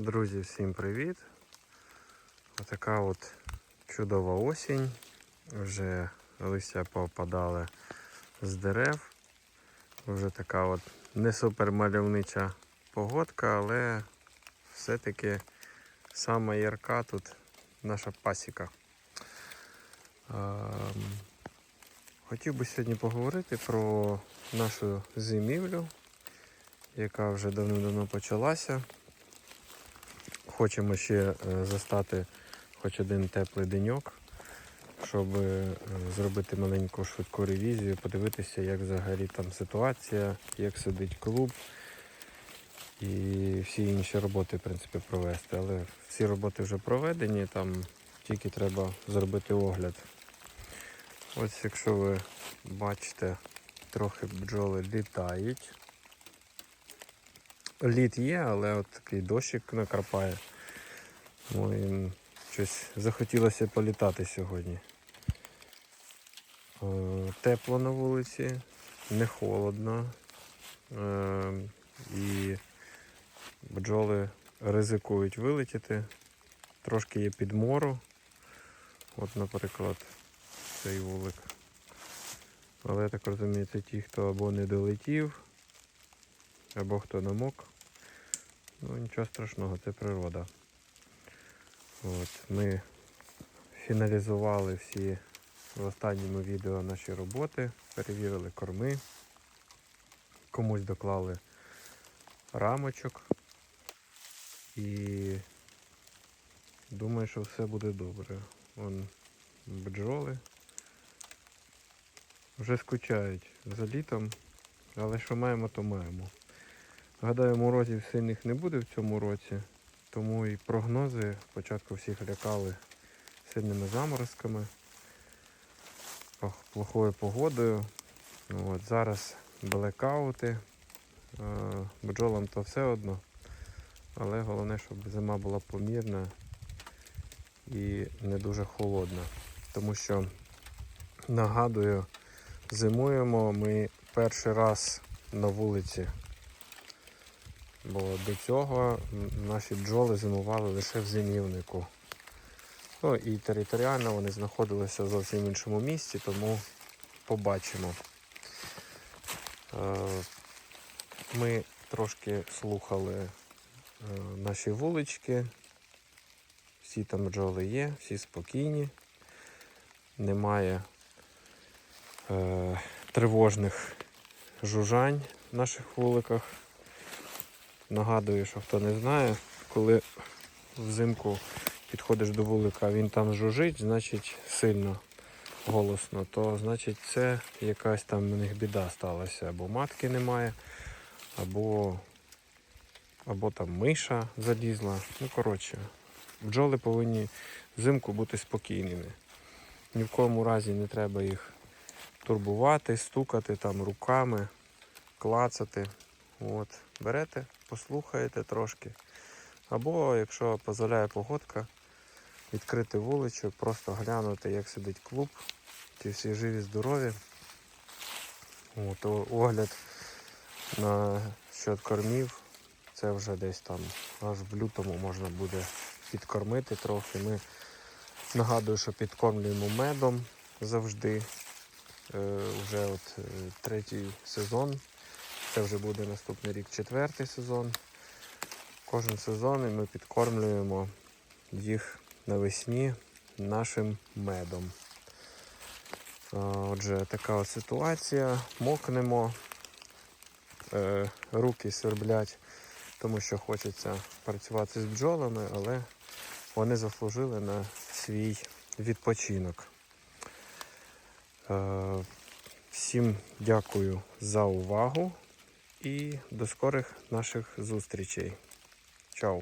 Друзі, всім привіт! Отака от чудова осінь. Вже листя попадали з дерев. Вже така от не супер мальовнича погодка, але все-таки сама ярка тут наша пасіка. Ем, Хотів би сьогодні поговорити про нашу зимівлю, яка вже давно-давно почалася. Хочемо ще е, застати хоч один теплий деньок, щоб е, зробити маленьку швидку ревізію, подивитися, як взагалі там ситуація, як сидить клуб і всі інші роботи, в принципі, провести. Але всі роботи вже проведені, там тільки треба зробити огляд. Ось якщо ви бачите, трохи бджоли літають. Лід є, але от такий дощик накрапає. Ну, і щось захотілося політати сьогодні. Е, Тепло на вулиці, не холодно. Е, І бджоли ризикують вилетіти. Трошки є підмору. От, наприклад, цей вулик. Але я так розумію, це ті, хто або не долетів, або хто намок. Ну нічого страшного, це природа. От, ми фіналізували всі в останньому відео наші роботи, перевірили корми, комусь доклали рамочок і думаю, що все буде добре. Вон бджоли вже скучають за літом, але що маємо, то маємо. Гадаю, морозів сильних не буде в цьому році, тому і прогнози спочатку всіх лякали сильними заморозками, плохою погодою. Ну, От, зараз блекаути. Е, Бджолам то все одно. Але головне, щоб зима була помірна і не дуже холодна. Тому що нагадую, зимуємо ми перший раз на вулиці. Бо до цього наші бджоли зимували лише в зимівнику. Ну і територіально вони знаходилися в зовсім іншому місці, тому побачимо. Е, Ми трошки слухали е, наші вулички. Всі там бджоли є, всі спокійні. Немає е, тривожних жужжань в наших вуликах. Нагадую, що хто не знає, коли взимку підходиш до вулика, він там жужить, значить сильно голосно, то значить це якась там у них біда сталася. Або матки немає, або, або там миша залізла. Ну, коротше, бджоли повинні взимку бути спокійними. Ні в коєму разі не треба їх турбувати, стукати там руками, клацати. От, берете, послухаєте трошки. Або, якщо дозволяє погодка, відкрити вуличок, просто глянути, як сидить клуб, чи всі живі, здорові. От, огляд на щодо кормів, це вже десь там аж в лютому можна буде підкормити трохи. Ми нагадую, що підкормлюємо медом завжди. Е, вже от е, третій сезон. Це вже буде наступний рік четвертий сезон. Кожен сезон і ми підкормлюємо їх навесні нашим медом. Отже, така от ситуація. Мокнемо, е, руки сверблять, тому що хочеться працювати з бджолами, але вони заслужили на свій відпочинок. Е, Всім дякую за увагу і до скорих наших зустрічей. Чао!